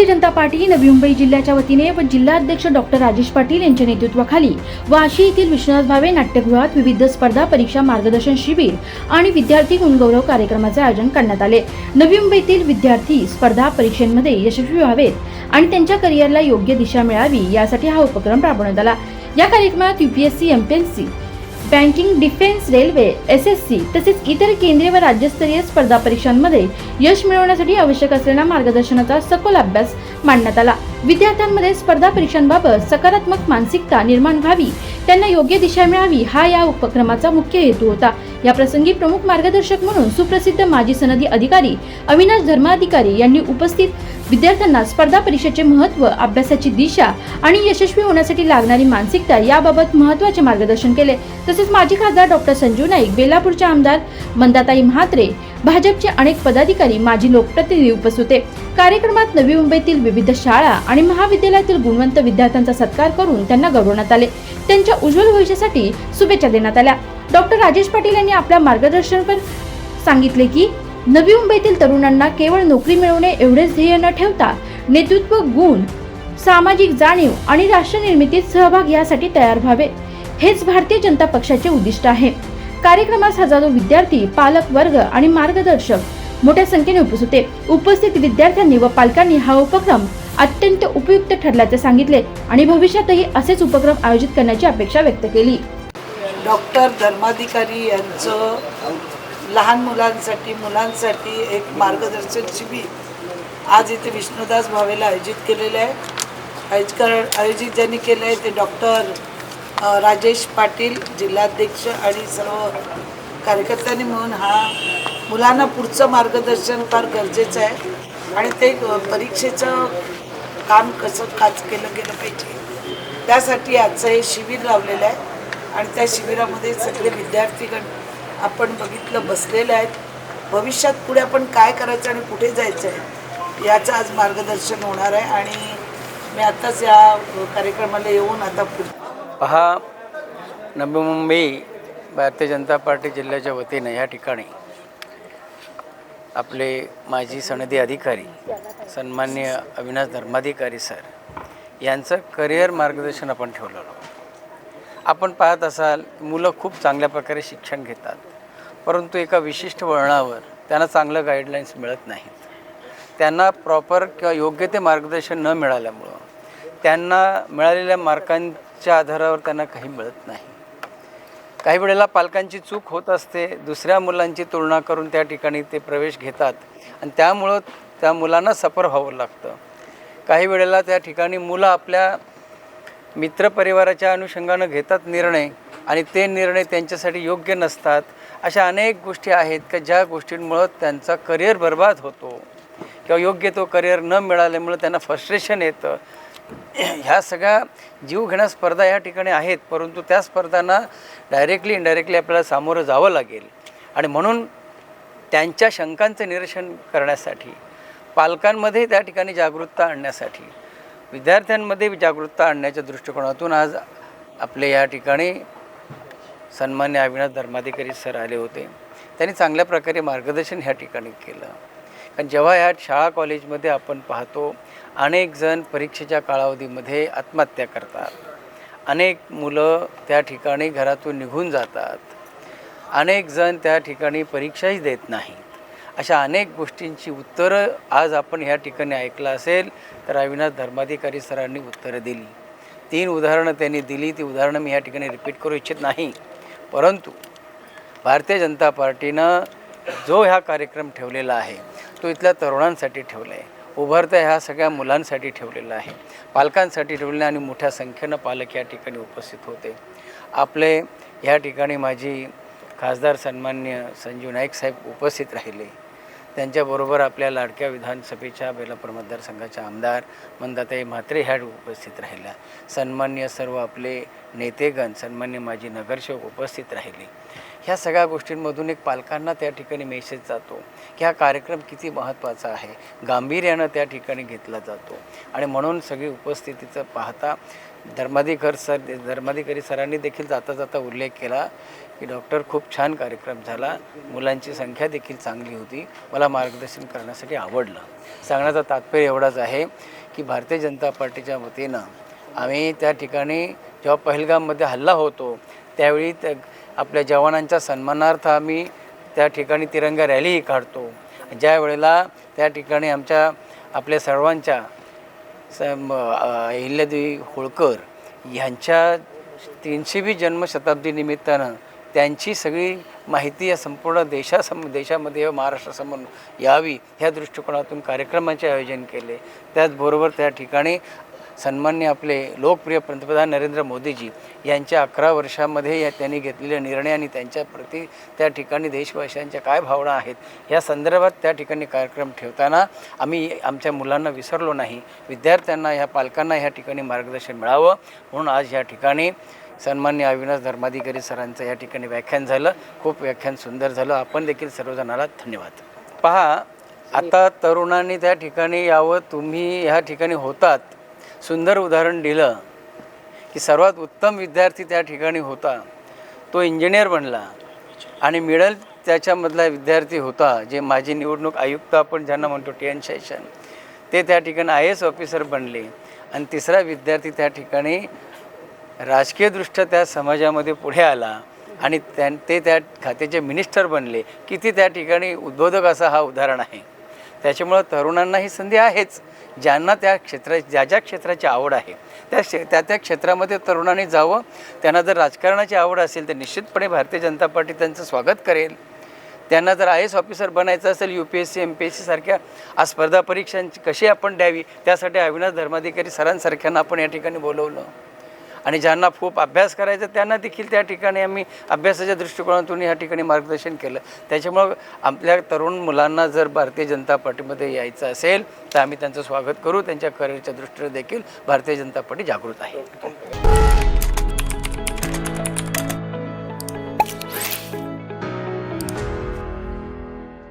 Bharatiya Janata party Navi Mumbai जिल्ह्याच्या वतीने व जिल्हाध्यक्ष डॉक्टर राजेश पाटील यांच्या नेतृत्वाखाली वाशी येथील विश्वनाथ भावे नाट्यगृहात विविध स्पर्धा परीक्षा मार्गदर्शन शिबिर आणि विद्यार्थी गुणगौरव कार्यक्रमाचे आयोजन करण्यात आले. नवी मुंबईतील विद्यार्थी स्पर्धा परीक्षांमध्ये यशस्वी व्हावेत आणि त्यांच्या करिअरला योग्य दिशा मिळावी यासाठी हा उपक्रम राबवण्यात आला. या कार्यक्रमात UPSC MPSC banking defence railway S S C तसेच इतर केंद्रीय व राज्यस्तरीय स्पर्धा परीक्षांमध्ये यश मिळवण्यासाठी आवश्यक असलेल्या मार्गदर्शनाचा सखोल अभ्यास मांडण्यात आला. विद्यार्थ्यांमध्ये स्पर्धा परीक्षांबाबत सकारात्मक मानसिकता निर्माण व्हावी त्यांना योग्य दिशा मिळावी हा या उपक्रमाचा मुख्य हेतू होता. या प्रसंगी प्रमुख मार्गदर्शक म्हणून सुप्रसिद्ध माजी सनदी अधिकारी अविनाश धर्माधिकारी यांनी उपस्थित विद्यार्थ्यांना स्पर्धा परीक्षेचे महत्त्व अभ्यासाची दिशा आणि यशस्वी होण्यासाठी लागणारी मानसिकता याबाबत महत्त्वाचे मार्गदर्शन केले. तसेच माजी खासदार डॉक्टर संजू नाईक बेलापूरचे आमदार मंदाताई म्हात्रे भाजपचे अनेक पदाधिकारी माजी लोकप्रतिनिधी उपस्थित होते. कार्यक्रमात नवी मुंबईतील विविध शाळा आणि महाविद्यालयातील गुणवंत विद्यार्थ्यांचा सत्कार करून त्यांना गौरवण्यात आले. त्यांच्या उज्ज्वल भविष्यासाठी शुभेच्छा देण्यात आल्या. डॉक्टर राजेश पाटील यांनी आपल्या मार्गदर्शनपर सांगितले की नवी मुंबईतील तरुणांना केवळ नोकरी मिळवणे एवढेच ध्येय न ठेवता नेतृत्व गुण सामाजिक जाणीव आणि राष्ट्रनिर्मितीत सहभाग यासाठी तयार व्हावे. हेच भारतीय जनता पक्षाचे उद्दिष्ट आहे. कार्यक्रमास हजारो विद्यार्थी पालक वर्ग आणि मार्गदर्शक मोठ्या संख्येने उपस्थित होते. उपस्थित विद्यार्थ्यांनी व पालकांनी हा उपक्रम अत्यंत उपयुक्त ठरल्याचे सांगितले आणि भविष्यातही असेच उपक्रम आयोजित करण्याची अपेक्षा व्यक्त केली. डॉक्टर धर्माधिकारी यांचं लहान मुलांसाठी मुलांसाठी एक मार्गदर्शन शिबिर आज इथे विष्णुदास भावेला आयोजित केलेलं आहे. आयोजकर आयोजित ज्यांनी केलं आहे ते डॉक्टर राजेश पाटील जिल्हाध्यक्ष आणि सर्व कार्यकर्त्यांनी मिळून हा मुलांना पुढचं मार्गदर्शन फार गरजेचं आहे. आणि ते परीक्षेचं काम कसं काच केलं गेलं पाहिजे. त्यासाठी आजचं हे शिबिर लावलेलं आहे आणि त्या शिबिरामध्ये सगळे विद्यार्थीगण आपण बघितलं बसलेले आहेत. भविष्यात पुढे आपण काय करायचं आणि कुठे जायचं आहे याचं आज मार्गदर्शन होणार आहे आणि मी आत्ताच या कार्यक्रमाला येऊन आता पुढे पहा नवी मुंबई भारतीय जनता पार्टी जिल्ह्याच्या वतीनं या ठिकाणी आपले माजी सनदी अधिकारी सन्मान्य अविनाश धर्माधिकारी सर यांचं करिअर मार्गदर्शन आपण ठेवलेलं आपण पाहत असाल मुलं खूप चांगल्या प्रकारे शिक्षण घेतात परंतु एका विशिष्ट वळणावर त्यांना चांगलं गाईडलाईन्स मिळत नाहीत. त्यांना प्रॉपर किंवा योग्य ते मार्गदर्शन न मिळाल्यामुळं त्यांना मिळालेल्या मार्कांच्या आधारावर त्यांना काही मिळत नाही. काही वेळेला पालकांची चूक होत असते दुसऱ्या मुलांची तुलना करून त्या ठिकाणी ते प्रवेश घेतात आणि त्यामुळं त्या मुलांना सफर व्हावं लागतं. काही वेळेला त्या ठिकाणी मुलं आपल्या मित्रपरिवाराच्या अनुषंगानं घेतात निर्णय आणि ते निर्णय त्यांच्यासाठी योग्य नसतात. अशा अनेक गोष्टी आहेत का ज्या गोष्टींमुळं त्यांचा करिअर बर्बाद होतो. किंवा योग्य तो करिअर न मिळाल्यामुळं त्यांना फ्रस्ट्रेशन येतं. ह्या सगळ्या जीवघेण्या स्पर्धा या ठिकाणी आहेत परंतु त्या स्पर्धांना डायरेक्टली इनडायरेक्टली आपल्याला सामोरं जावं लागेल. आणि म्हणून त्यांच्या शंकांचं निरसन करण्यासाठी पालकांमध्ये त्या ठिकाणी जागरूकता आणण्यासाठी विद्यार्थ्यांमध्ये जागरूकता आणण्याच्या दृष्टिकोनातून आज आपले या ठिकाणी सन्मान्य अविनाश धर्माधिकारी सर आले होते. त्यांनी चांगल्या प्रकारे मार्गदर्शन ह्या ठिकाणी केलं. कारण जेव्हा ह्या शाळा कॉलेजमध्ये आपण पाहतो अनेक जण परीक्षेच्या कालावधीमध्ये आत्महत्या करतात. अनेक मुलं त्या ठिकाणी घरातून निघून जातात. अनेक जण त्या ठिकाणी परीक्षाही देत नाहीत. अशा अनेक गोष्टींची उत्तरं आज आपण ह्या ठिकाणी ऐकलं असेल तर अविनाश धर्माधिकारी सरांनी उत्तरं दिली. तीन उदाहरणं त्यांनी दिली. ती उदाहरणं मी ह्या ठिकाणी रिपीट करू इच्छित नाही. परंतु भारतीय जनता पार्टीनं जो ह्या कार्यक्रम ठेवलेला आहे तो इथल्या तरुणांसाठी ठेवला आहे उभारत्या ह्या सगळ्या मुलांसाठी ठेवलेला आहे. पालकांसाठी ठेवलेलं आणि मोठ्या संख्येनं पालक या ठिकाणी उपस्थित होते. आपले ह्या ठिकाणी माझी खासदार सन्मान्य संजीव नाईक साहेब उपस्थित राहिले. त्यांच्याबरोबर आपल्या लाडक्या विधानसभेच्या बेलापूर मतदारसंघाच्या आमदार मंदाताई म्हात्रे ह्या उपस्थित राहिल्या. सन्मान्य सर्व आपले नेतेगण सन्मान्य माजी नगरसेवक उपस्थित राहिले. ह्या सगळ्या गोष्टींमधून एक पालकांना त्या ठिकाणी मेसेज जातो की हा कार्यक्रम किती महत्त्वाचा आहे. गांभीर्यानं त्या ठिकाणी घेतला जातो. आणि म्हणून सगळी उपस्थितीचं पाहता धर्माधिकर सर धर्माधिकारी सरांनी देखील जाता जाता उल्लेख केला की डॉक्टर खूप छान कार्यक्रम झाला. मुलांची संख्या देखील चांगली होती. मला मार्गदर्शन करण्यासाठी आवडलं. सांगण्याचा तात्पर्य एवढाच आहे की भारतीय जनता पार्टीच्या वतीनं आम्ही त्या ठिकाणी जेव्हा पहलगाममध्ये हल्ला होतो त्यावेळी त्या आपल्या जवानांच्या सन्मानार्थ आम्ही त्या ठिकाणी तिरंगा रॅलीही काढतो. ज्या वेळेला त्या ठिकाणी आमच्या आपल्या सर्वांच्या स म- अ, अहिल्यादेवी होळकर ह्यांच्या तीनशेवी जन्मशताब्दी निमित्तानं त्यांची सगळी माहिती या संपूर्ण देशासम देशामध्ये व महाराष्ट्रासमोर यावी ह्या दृष्टिकोनातून कार्यक्रमाचे आयोजन केले. त्याचबरोबर त्या ठिकाणी सन्मान्य आपले लोकप्रिय पंतप्रधान नरेंद्र मोदीजी यांच्या अकरा वर्षामध्ये या त्यांनी घेतलेले निर्णय आणि त्यांच्या प्रति त्या ठिकाणी देशवासियांच्या काय भावना आहेत या संदर्भात त्या ठिकाणी कार्यक्रम ठेवताना आम्ही आमच्या मुलांना विसरलो नाही. विद्यार्थ्यांना ह्या पालकांना ह्या ठिकाणी मार्गदर्शन मिळावं. म्हणून आज या ठिकाणी सन्मान्य अविनाश धर्माधिकारी सरांचं या ठिकाणी व्याख्यान झालं. खूप व्याख्यान सुंदर झालं. आपण देखील सर्वजणाला धन्यवाद. पहा आता तरुणांनी त्या ठिकाणी यावं तुम्ही ह्या ठिकाणी होतात. सुंदर उदाहरण दिलं की सर्वात उत्तम विद्यार्थी त्या ठिकाणी होता. तो इंजिनियर बनला आणि मिडल त्याच्यामधला विद्यार्थी होता जे माजी निवडणूक आयुक्त आपण ज्यांना म्हणतो टी एन शेषन ते त्या ठिकाणी आय एस ऑफिसर बनले आणि तिसरा विद्यार्थी त्या ठिकाणी राजकीयदृष्ट्या त्या समाजामध्ये पुढे आला आणि त्यां ते त्या खात्याचे मिनिस्टर बनले. किती त्या ठिकाणी उद्बोधक असा हा उदाहरण आहे. त्याच्यामुळं तरुणांना ही संधी आहेच. ज्यांना त्या क्षेत्रा ज्या ज्या क्षेत्राची आवड आहे त्या क्षे त्या त्या क्षेत्रामध्ये तरुणांनी जावं. त्यांना जर राजकारणाची आवड असेल तर निश्चितपणे भारतीय जनता पार्टी त्यांचं स्वागत करेल. त्यांना जर आय एस ऑफिसर बनायचं असेल U P S C M P S C सारख्या आज स्पर्धा परीक्षांची कशी आपण द्यावी? त्यासाठी अविनाश धर्माधिकारी सरांसारख्यांना आपण या ठिकाणी बोलवलं. आणि ज्यांना खूप अभ्यास करायचा त्यांना देखील त्या ठिकाणी आम्ही अभ्यासाच्या दृष्टिकोनातून या ठिकाणी मार्गदर्शन केलं. त्याच्यामुळं आपल्या तरुण मुलांना जर भारतीय जनता पार्टीमध्ये यायचं असेल तर आम्ही त्यांचं स्वागत करू. त्यांच्या करिअरच्या दृष्टीने देखील भारतीय जनता पार्टी जागृत आहे.